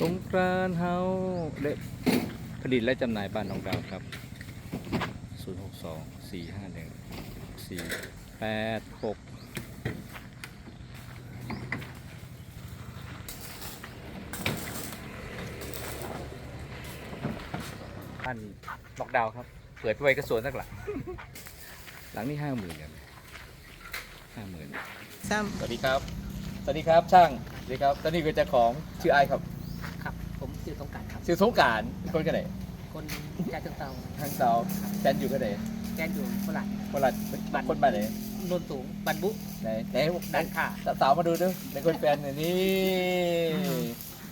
สงกรานต์เฮาเละผลิตและจำหน่ายบ้านน้องดาวครับ 062 451 486บ้านล็อกดาวน์ครับ เปิดไว้กระสวนสักหลัง หลังนี้ห้าหมื่นกันห้าหมื่นซ้สวัสดีครับ สวัสดีครับช่าง สวัสดีครับตอนนี้คือเจ้าของชื่อไอครับำครับผม ชื่อสงกรารครับ ชื่อสงกรารคนกันไหนคนจากเชิงเตาทางเตาแฟนอยู่กันไหนแกนอยู่ฝรั่งคนละคนบ้านไหนโนนสูงบันบุไหนไหนด้านข้าสาวๆมาดูด้วยในคนแฟนหน่อยนี่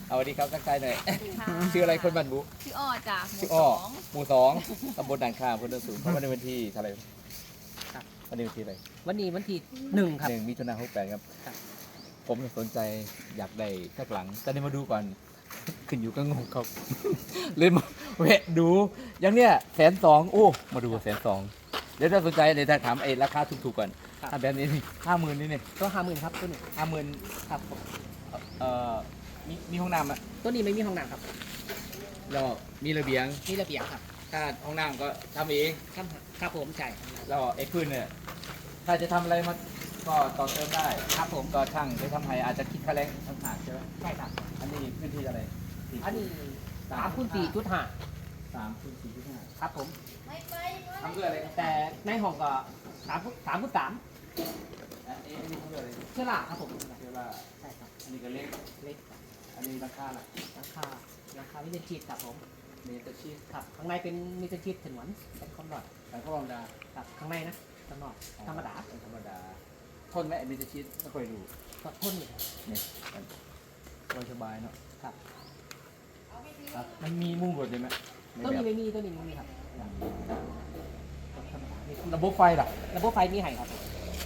เอาสวัสดีครับทักทายหน่อยค่ะชื่ออะไรคนบ้านบุ ชื่ออ้อจ้ะหมู่ชื่ออ้อสงหมู่สองตำบลด่านข้ามพนสูงเพราะวันในวันที่เท่าไหร่ครับวันนี้วันที่อะไรวันนี้วันที่หนึ่งครับ หนึ่งมิถุนายนหกแปดครับ ครับ ผมสนใจอยากได้สักหลังตอนนี้มาดูก่อน ขึ้นอยู่ก็งงครับ เลยมาแวะดู อย่างเนี้ยแสนสองโอ้มาดูแสนสองเดี๋ยวถ้าสนใจเดี๋ยวจะถามไอ้ราคาถูกๆก่อนครับ ถ้าแบบนี้ห้าหมื่นนี่เนี่ยตัวห้าหมื่นครับตัวนี้ห้าหมื่นครับผมเอ่อมีมีห้องน้ำอะตัวนี้ไม่มีห้องน้ำครับแล้วมีระเบียง มีระเบียงครับถ้าห้องน้ำก็ทำเองครับครับผมใช่แล้วไอ้พื้นเนี่ยถ้าจะทำอะไรมาก็ต่อเติมได้ ครับผมก็ช่างไปทำให้อาจจะคิดค่าแรงต่างหากใช่ไหมใช่ครับอั นนี้พื้นที่อะไรอันนี้สามคูณสี่จุดห้าสามคูณสี่จุดห้าครับผม ทำเพื่ออะไรแต่ในห้องก็สามคูณสามคูณสามอันนี้อันนี้ทำเพื่ออะไรเชื่อล่าครับผมเชื่อว่าใช่ครับอันนี้ก็เล็ก เล็กอันนี้ราคาล่ะราคาราคาวิเศษชีตครับผมเมตรชีสครับข้างในเป็นมิสชีตถนนเป็นคอมรอดแต่ก็ธรรมดาครับข้างในนะข้างนอกธรรมดาธรรมดาทนไหมเมตรชีสไม่ค่อยดูก็พ่นอยู่เนี่ย สบายสบายๆเนาะครับอะมันมีมุ้งรวดใช่ไหมในตัวแบนี้บไม่มีตัวนี้ไม่มีครับธรรมดาไม่มีระบบไฟล่ะระบบไฟมีให้ครับผม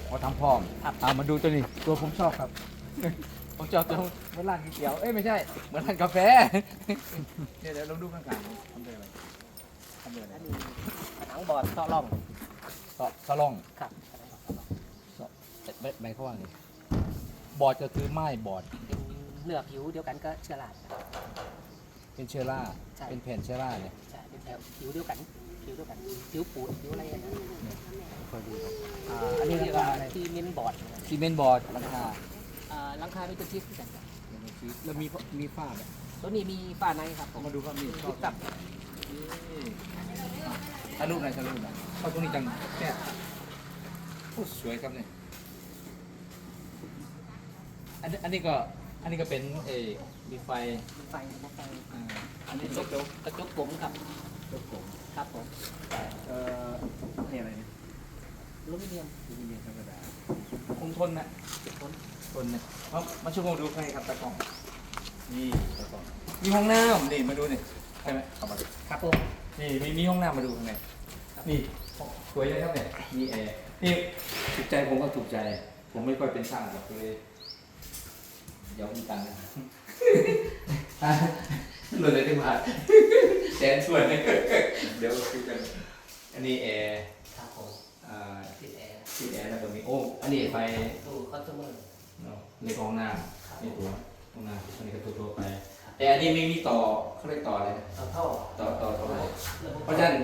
พอทำพร้อมครับ อ่ามาดูตัวนี้ ตัวผมชอบครับ ผมชอบตัวเหมือนร้านก๋วยเตี๋ยว เอ้ยไม่ใช่ เหมือนร้านกาแฟเนี่ยเดี๋ยวลองดูข้างๆทำด้วยอะไรทำด้วยอะไรอันนี้ผนังบอร์ดต่อร่องซอสลอง ครับผนังบอร์ดต่อร่องซอไม่ไม่เขาว่าไงบอร์ดก็คือไม้บอร์ด เป็นเนื้อผิวเดียวกันก็เชื้อราครับเป็นเชื้อราใช่เป็นแผ่นเชื้อราเนี่ยใช่เป็นแบบผิวเดียวกันผิวเดียวกันผิวปูนผิวอะไรอย่างเงี้ยคอยดูครับอ่าอันนี้เรียกว่าที่เน้นบอร์ดซีเมนต์บอร์ดราคาอ่าหลังคาเป็นตัวชีสเหมือนกันแล้วมีมีฝ้าไหมตัวนี้มีฝ้าในครับผเอามมาดูครับนี่ชติอบดกับถ่ายรูปหน่อยถ่ายรูปหน่อยเข้าตรงนี้จังแค่โอ้สวยครับเนี่ยอันนี้อันนี้ก็ อันนี้ก็เป็นเออมีไฟไฟระบบไฟอ่าอันนี้กยระกจยกกกระจกผมครับยกผมครับผมเอ่อนี่อะไรเนี่ยอลูมิเนียมดูมีเนียมธรรมดาคงทนนะทนทนนะเอามาช่วยผมดูใครครับตากล้องนี่ตากล้องมีห้องน้ำนี่มาดูนี่ใช่ไหมเข้ามาดูครับผมนี่มีมีห้องน้ำมาดูข้างในนี่สวยเลยครับเนี่ยมีแอร์นี่ถูกใจผมก็ถูกใจ ผมไม่ค่อยเป็นช่างหรอกเลย เดี๋ยวมีตังค์นะอะหล่นเลยที่ผ่านแสนส่วนเลยเดี๋ยวคุยกันอันนี้แอร์ครับผมอ่าติดแอร์ติดแอร์แล้วก็มีโอ้อันนี้ไฟตู้คอนซูเมอร์เนาะในห้องน้ำนี่ตัวห้องน้ำอันนี้ก็ตัวตัวๆไป แต่อันนี้ไม่มีต่อเขาเรียกต่ออะไรนะเอาท่อต่อต่อต่อระบบเพราะฉะนั้น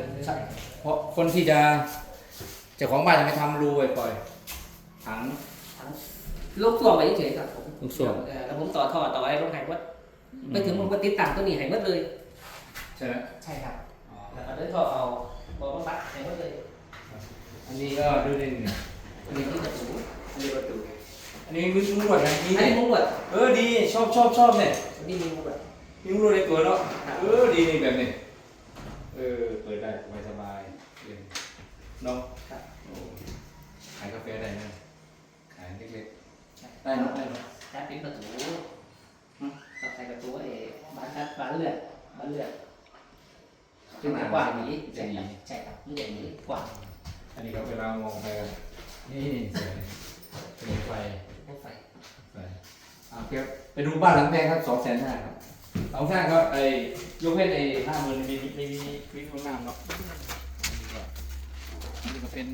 เพราะคนที่จะเจ้าของบ้านจะไม่ทำรูไว้ปล่อยถังทั้งลูกส่วงไปเฉยๆครับผม ลูกส่วงเออแล้วผมต่อท่อต่ออะไรลงไห้วัดไปถึงผมก็ติดตั้งตัวนี้ให้หมดเลย ใช่ไหมใช่ครับอ๋อแล้วก็เดินท่อเอาบอกบังคับให้หมดเลยอันนี้ก็ดูดิเนี่ยอันนี้ที่ประตูอันนี้ประตูอันนี้มีมุ้งลวดนะมีอันเนี่นี้ยมุ้งลวดเออดีชอบชอบชอบเนี่ยอันนี้มีมุ้งลวดมีมุ้งลวดในตัวเนาะเออดีนี่แบบนี้เออเปิดได้สบายสบายๆเย็นเนาะครับโอ้ขายกาแฟได้ไหมขายเล็กใช่ๆได้เนอะได้เนอะ ถ้าเป็นประตูต้องใส่ประตูไอ้บานชัดบานเลือดบานเลือดซึ่งจะกว้างอย่างนี้ใช่ครับใช่ครับมันอย่างนี้กว้างอันนี้ก็เวลามองไปกันนี่สวยเป็นไฟรถไฟไฟอ่าเก็บไปดูบ้านหลังแรกครับสองแสนห้าครับสองแสนครับไอ้ยกเว้นไอ้ห้าหมื่นมีมีมีมีห้องน้ำเนาะอันนี้ก็อันนี้ก็เป็น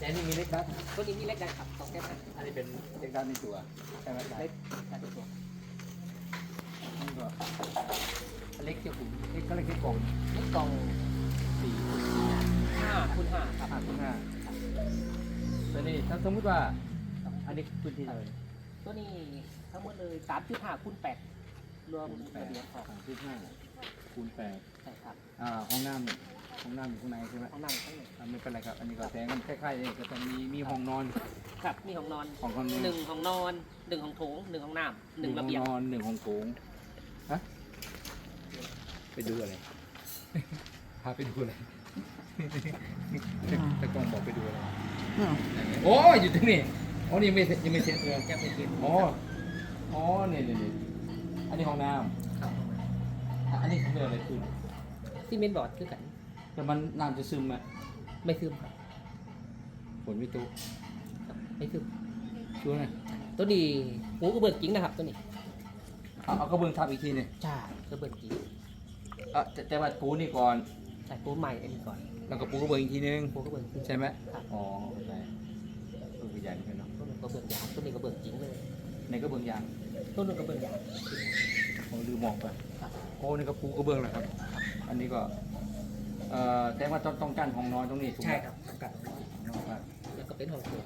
แต่อันนี่มีเล็กดัดตัวนี้มีเล็กดัดครับสองแก้วครับอันนี้เป็นเด็กด้านในตัวใช่ไหมครับเล็กดัดตัวนี่ก็เล็กเจ้าขุนเล็กก็เล็กที่กล่องนี่กล่องสี่ห้าคูณห้าครับห้าคูณห้าแต่นี่ถ้าสมมติว่าอันนี้พื้นที่เลยตัวนี้ทั้งหมดเลยสามจุดห้าคูณแปดรวมระเบียงออกสามจุดห้าคูณแปดใช่ครับอ่าห้องน้ำ ห้องน้ำอยู่ข้างในใช่ไหมห้องนั่งทั้งหมดอ่าไม่เป็นไรครับ อันนี้ก็แทงกันคล้ายๆนี่ก็จะมีมีห้องนอนครับมีห้องนอนของคนหนึ่งห้องนอนหนึ่งห้องโถงหนึ่งห้องน้ำหนึ่งระเบียงห้องนอนหนึ่งห้องโถงฮะไปดูอะไร พาไปดูอะไรตะกล้องบอกไปดูอะไรโอ้ยอยู่ตรงนี้อ๋อนี่ไม่เสร็จยังไม่เสร็จเลยจะเป็นทีมอ๋ออ๋อเนี่ยเนี่ยเนี่ยอันนี้ห้องน้ครับำอันนี้คืออะไรขึ้นซีเมนต์บอร์ดคือกัน แต่มันน้ำจะซึมไหมไม่ซึมครับฝนไม่ตกครับไม่ซึมชัวร์ไงตัวนี้หูกระเบื้องจริงนะครับ ตัวนี้เอาเอากระเบื้องทับอีกทีหนึงใช่กระเบื้องจริงเออแต่แต่ว่าปูนี่ก่อน ใช่ปูใหม่อันนี้ก่อนแล้วก็ปูกระเบื้องอีกทีนึง ปูกระเบื้องจริง ใช่ไหมครับ อ๋อเข้าใจเออใหญ่เหมือนกันเนาะตัวนี้กระเบื้องยางตัวนี้กระเบื้องจริงเลยในกระเบื้องยางตัวนี้กระเบื้องยาง ผมลืมมองไป ครับ โอ้นี่ก็ปูกระเบื้องแหละครับ อันนี้ก็ เอ่อแต่ว่าต้องต้องกั้นห้องนอนตรงนี้ถูกไหมใช่ครับจำกัดนอกบ้านแล้วก็เป็นห้องโถง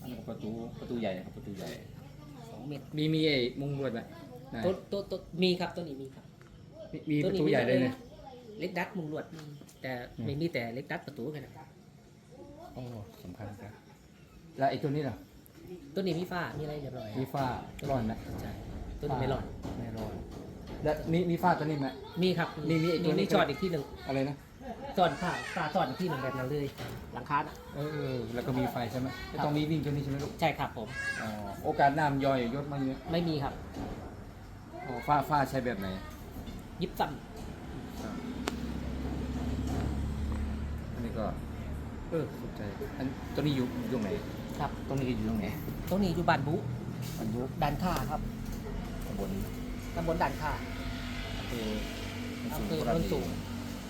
อันนี้ก็ประตูประตูใหญ่นะครับประตูใหญ่ สองเมตรมีมีไอ้มุงลวดไหมไหนตัวตัวตัวมีครับตัวนี้มีครับมีมีประตูใหญ่เลยเนี่ย เล็กดัดมุงลวดมีแต่อืม ไม่มีแต่เล็กดัดประตูแค่นั้นโอ้สำคัญครับแล้วไอ้ตัวนี้ล่ะตัวนี้มีฝ้ามีอะไรเรียบร้อยมีฝ้าร้อนไหมใช่ตัวนี้ไม่ร้อนไม่ร้อนแล้วมีมีฝ้าตัวนี้ไหม มีครับมีมีไอ้ตัวนี้นี่จอดอีกที่หนึ่งอะไรนะ จอดฝ้าฝ้าจอดอีกที่หนึ่งแบบนั้นเลย หลังคาน่ะเออ แล้วก็มีไฟใช่ไหมไม่ต้องมีวิ่งตัวนี้ใช่ไหมลูกใช่ครับผม อ๋อโอกาสน้ำย่อยยศมันเนี่ยไม่มีครับ อ๋อฝ้าฝ้าใช้แบบไหน ยิบซ้อันนี้ก็ เออสนใจ อันตัวนี้อยู่อยู่ตรงไหนำครับตัวนี้อยู่ตรงไหนตัวนี้อยู่บ้านบุมันยุบด่านข้าครับข้างบนตำบลด่านข้าคืออำเภอโนนสูง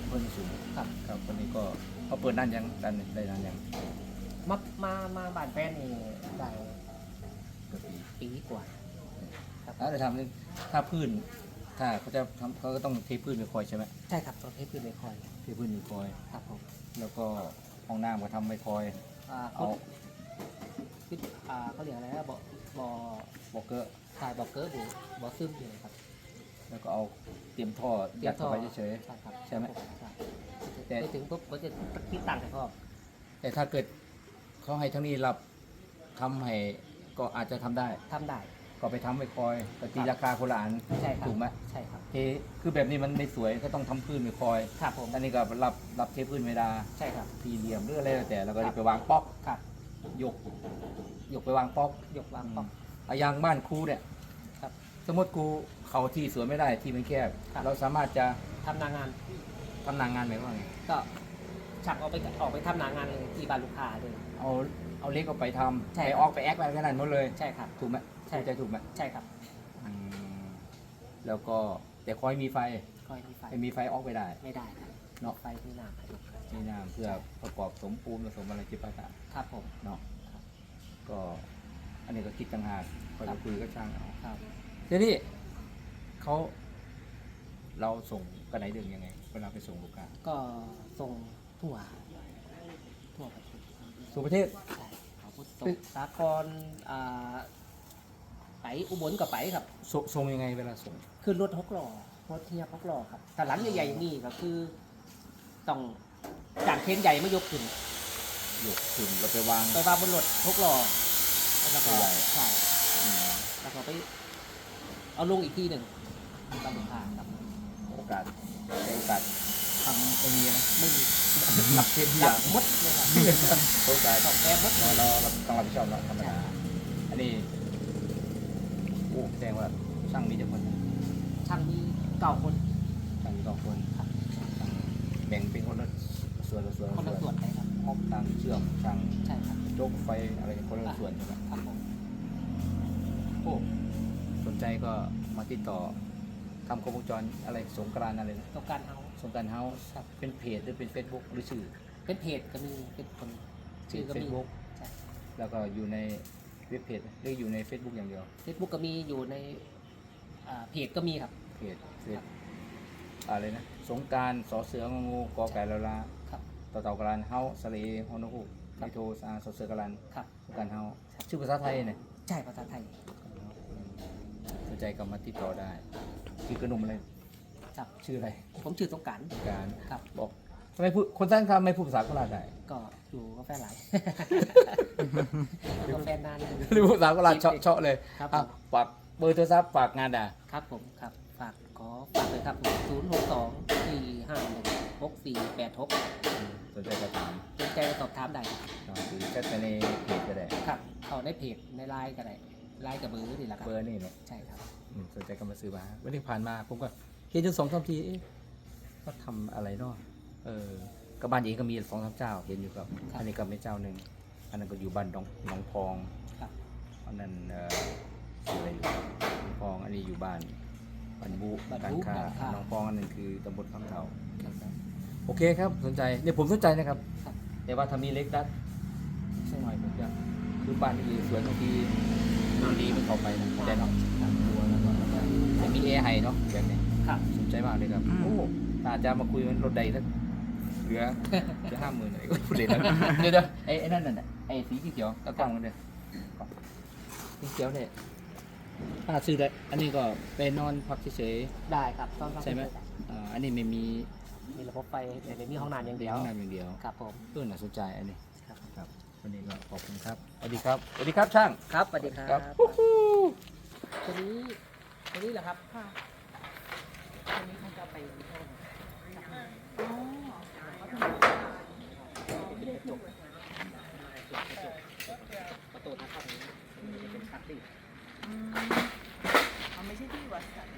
เพิ่นสูงครับ ครับวันนี้ก็เขาเปิดด้านยังด้านได้ด้านยังมามามาบ้านแฟนนี่ได้เกือบปีปีกว่า ครับอะจะทำนึงถ้าพื้น ถ้าเขาจะทำเขาก็ต้องเทพื้นไปคอยใช่ไหมใช่ครับต้องให้พื้นเลยคอยเทพื้นไปคอย ครับผม แล้วก็ห้องน้ำก็ทำไปคอยอ่าเอาเขาอ่าเขาเรียกอะไรนะบ่บ่บอกเกอร์ถ่ายบ่เกิร์บูบ่ซึมอยู่ครับ แล้วก็เอาเตรียมท่อยัดเข้าไปเฉย ใช่ครับใช่ไหมใช่แต่ ไปถึงปุ๊บก็จะคิดตังค์ให้พ่อๆแต่ถ้าเกิดเขาให้ทั้งนี้รับทำให้ก็อาจจะทำได้ ทำได้ ก็ไปทำไปคอยก็ตีราคาคนละอันใช่ครับ ถูกไหมใช่ครับ เทคือแบบนี้มันไม่สวยก็ต้องทำพื้นไปคอยครับผม อันนี้ก็รับรับเทพื้นเวลาใช่ครับ สี่เหลี่ยมหรืออะไรแล้วแต่แล้วก็ครับไปวางป๊อกครับ ยกยกไปวางป๊อกยกวางป้องอะอยางบ้านครูเนี่ยครับ สมมติครูเขาที่สวยไม่ได้ที่มันแคบครับ เราสามารถจะทำนางาน ทำนางงานไหมว่าไงก็ชักออกไปออกไปทำนางานเลยที่บ้านลูกค้าเลย เอาเอาเล็กออกไปทำใช่ ไปออกไปแอคไปขนาดหมดเลย ใช่ครับ ถูกไหมใช่เข้าใจถูกไหมใช่ครับอืมแล้วก็แต่คอยมีไฟคอยมีไฟ ไม่มีไฟออกไปได้ไม่ได้ครับเนาะไฟที่หน้าครับนี่น้ำเพื่อประกอบสมปูนผสมอะไรจิปาถะครับผม เนาะก็ อันนี้ก็คิดต่างหากคอยครัไปบคุยก็ช่างเอาครับ ทีนี้เขาเราส่งกันไหนเดือนยังไงเวลาไปส่งลูกค้าก็ส่งทั่วทั่วประเทศสู่ประเทศ ใช่เขาพูดส่งสากลอ่าไปอุบลกับไปครับ สส่งยังไงเวลาส่ง คือรถหกล้อรถเทียบหกล้อครับแต่หลังใหญ่ๆอย่างนี้ก็คือต้องจากเคนใหญ่ไม่ยกขึ้นยกถึงเราไปวางไปวางบนรถหกล้อแล้วก็ใหญ่ใช่อืมแล้วก็ไป เอาลงอีกที่หนึ่งตามทางครับโอกาสใช้โอกาสทำไอ้นี้นะไม่มีรับเทปทุกอรัย่าบงมดเลยครับโอกาสสองแต้มมดเลเรายเราเราต้องรับผิดชอบเนาะธรรมใช่ดาอันนี้โอ้แสดงว่าช่างมีแต่คนช่างมีเก่าคนช่างมีสองคนช่างแบ่งเป็นคนละส่วนละส่วนคนละส่วนไปครับห้องช่างเชื่อมช่างใช่ครับโจกไฟอะไรคนละส่วนใช่ไหมครับผมโอ้สน ใจก็มาติดต่อทำกล้องวงจรอะไรสงกรานต์อะไรนะต้องการเอาสงกรานต์เฮาส์ครับเป็นเพจหรือเป็น Facebook หรือชื่อเป็นเพจก็มีเป็นคนชื่อก็เฟมีซบุ๊กใช่แล้วก็อยู่ในเว็บเพจหรืออยู่ใน Facebook อย่างเดียว เฟซบุ๊กก็มีอยู่ในอ่าเพจก็มีครับ เพจเฟซอะไรนะ สงกรารสอเสืององูกอไก่ลาลาครับ ต่อเต่ากรันเฮาสลีฮอนฮูกไมโทสอาสอเสือกรันครับ สงกรารเฮาชื่อภาษาไทยเนี่ยใช่ภาษาไทยส นใจก็มาติดต่อได้คือกระหนุ่มอะไรครับ ชื่ออะไรผมชื่อสงกรารสงกรารครับ บอกทำไมพูดคนสร้างคำไม่พูดภาษาโคราชได้ก็อยู่กับแฟนหลาย อยู่กับแฟนนานเลยหรือภาษาโคราชเชาะเชาะเลยครับอะฝากเบอร์โทรศัพท์ฝากงานด่าครับผมครับฝากขอฝากเลยครับศูนย์หกสองสี่ห้าหนึ่งหกสี่แปดหกสนใจก็ถามสนใจสอบถามได้ครับอ่าหรือแชทไปในเพจก็ได้ครับเข้าในเพจในไลน์ก็ได้ ไลน์กับเบอร์นี่แหละครับเบอร์นี่เนี่ยใช่ครับอืมสนใจก็มาซื้อมาวันที่ผ่านมาผมก็เห็นจนสองสามทีเอ๊ะก็ทำอะไรเนาะเออก็บ้านเองก็มีสองสามเจ้าเห็นอยู่ครับอันนี้ก็ไม่เจ้าหนึ่งอันนั้นก็อยู่บ้านหนองหนองพองครับอันนั้นเอ่อชื่ออะไรอยู่หนองพองอันนี้อยู่บ้านบ้านบุบ้านบุการค้าการค้าหนองพองอันนั้นคือตำบลคำเถาครับ โอเคครับสนใจเนี่ยผมสนใจนะครับ ครับแต่ว่าถ้ามีเล็กดัดสักหน่อยผมจะคือบ้านที่สวนบางที ดนตรีมันเข้าไปนะแต่เนาะตัวแล้วก็แล้วก็แต่มีเอไฮเนาะแบบเนี้ยครับสนใจมากเลยครับอืมโอ้ตาจะมาคุยมันรถใดสักเหลือเหลือห้าหมื่นอะไรก็พูดเลยนะเดี๋ยวเดี๋ยวไอ้ไอ้นั่นน่ะไอ้สีเขียวๆตะกล้องมันเดียวสีเขียวเนี่ยป้าซื้อได้ อันนี้ก็ไปนอนพักเฉยได้ครับตอนๆใช่ไหมอ่าอันนี้ไม่มี มีระบบไฟแต่ไม่มีห้องน้ำอย่างเดียวห้องน้ำอย่างเดียว ครับผมเพื่อนน่าสนใจอันนี้ครับครับ วันนี้ก็ขอบคุณครับสวัสดีครับสวัสดีครับช่างครับสวัสดีครัครับบฮู้ฮู้ตัวนี้ตัวนี้เหรอครับค่ะตัวนี้เขาจะเอาไปที่ห้องเป็นกระจกประตูทางเข้าตรงนี้มันจะเป็นชักดิอ๋อไม่ใช่ที่วัดสัน